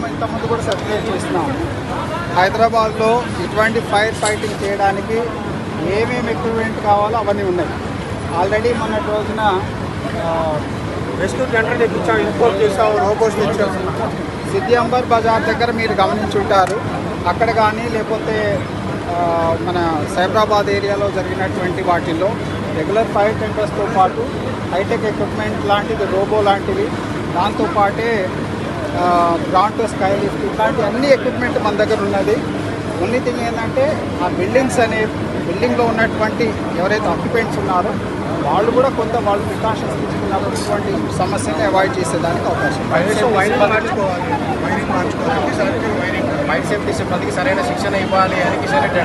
మేము ఇంతకుముందు కూడా సర్క్యులేట్ చేసినాం హైదరాబాద్లో ఇటువంటి ఫైర్ ఫైటింగ్ చేయడానికి ఏమేమి ఎక్విప్మెంట్ కావాలో అవన్నీ ఉన్నాయి. ఆల్రెడీ మొన్నటి రోజున రెస్క్యూ టెండర్ తెప్పించాం ఇన్ఫోర్స్ చేసాం రోబోస్ తెచ్చాం సిద్ధి అంబర్ బజార్ దగ్గర మీరు గమనించుంటారు అక్కడ కానీ లేకపోతే మన సైబరాబాద్ ఏరియాలో జరిగినటువంటి వాటిల్లో రెగ్యులర్ ఫైర్ టెండర్స్తో పాటు హైటెక్ ఎక్విప్మెంట్ లాంటిది రోబో లాంటివి. దాంతోపాటే బ్రాంటో స్కై లిఫ్ట్ ఇట్లాంటి అన్ని ఎక్విప్మెంట్ మన దగ్గర ఉన్నది. ఓన్లీ థింగ్ ఏంటంటే ఆ బిల్డింగ్స్ అనే బిల్డింగ్లో ఉన్నటువంటి ఎవరైతే ఆక్యుపెంట్స్ ఉన్నారో వాళ్ళు కూడా కొంత వాళ్ళు ప్రికాషన్స్ తీసుకున్నప్పుడు ఇటువంటి సమస్యని అవాయిడ్ చేసేదానికి అవకాశం ఫైర్ సేఫ్టీ సిబ్బందికి సరైన శిక్షణ ఇవ్వాలి అని కిషన్ రెడ్డి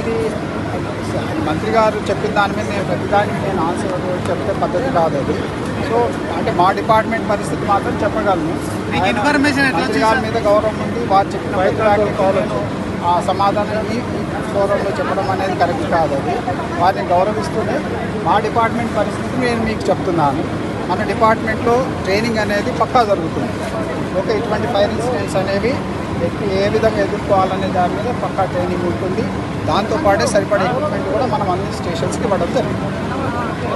ఇది మంత్రి గారు చెప్పిన దాని మీద నేను ప్రతిదానికి నేను ఆన్సర్ చెప్తే పద్ధతి కాదు అది. సో అంటే మా డిపార్ట్మెంట్ పరిస్థితి మాత్రం చెప్పగలను. మంత్రి గారి మీద గౌరవం ఉంది వారు చెప్పిన నేను ఆ సమాధానం ఈ ఫోరంలో చెప్పడం అనేది కరెక్ట్ కాదు అది. వారిని గౌరవిస్తూనే మా డిపార్ట్మెంట్ పరిస్థితి నేను మీకు చెప్తున్నాను. మన డిపార్ట్మెంట్లో ట్రైనింగ్ అనేది పక్కా జరుగుతుంది. ఓకే ఇటువంటి ఫైర్ ఇన్సిడెంట్స్ అనేవి ఎట్టి- ఏ విధంగా ఎదుర్కోవాలనే దాని మీద పక్కా ట్రైనింగ్ ఉంటుంది. దాంతోపాటే సరిపడే ఎక్విప్మెంట్ కూడా మనం అన్ని స్టేషన్స్కి ఇవ్వడం జరుగుతుంది.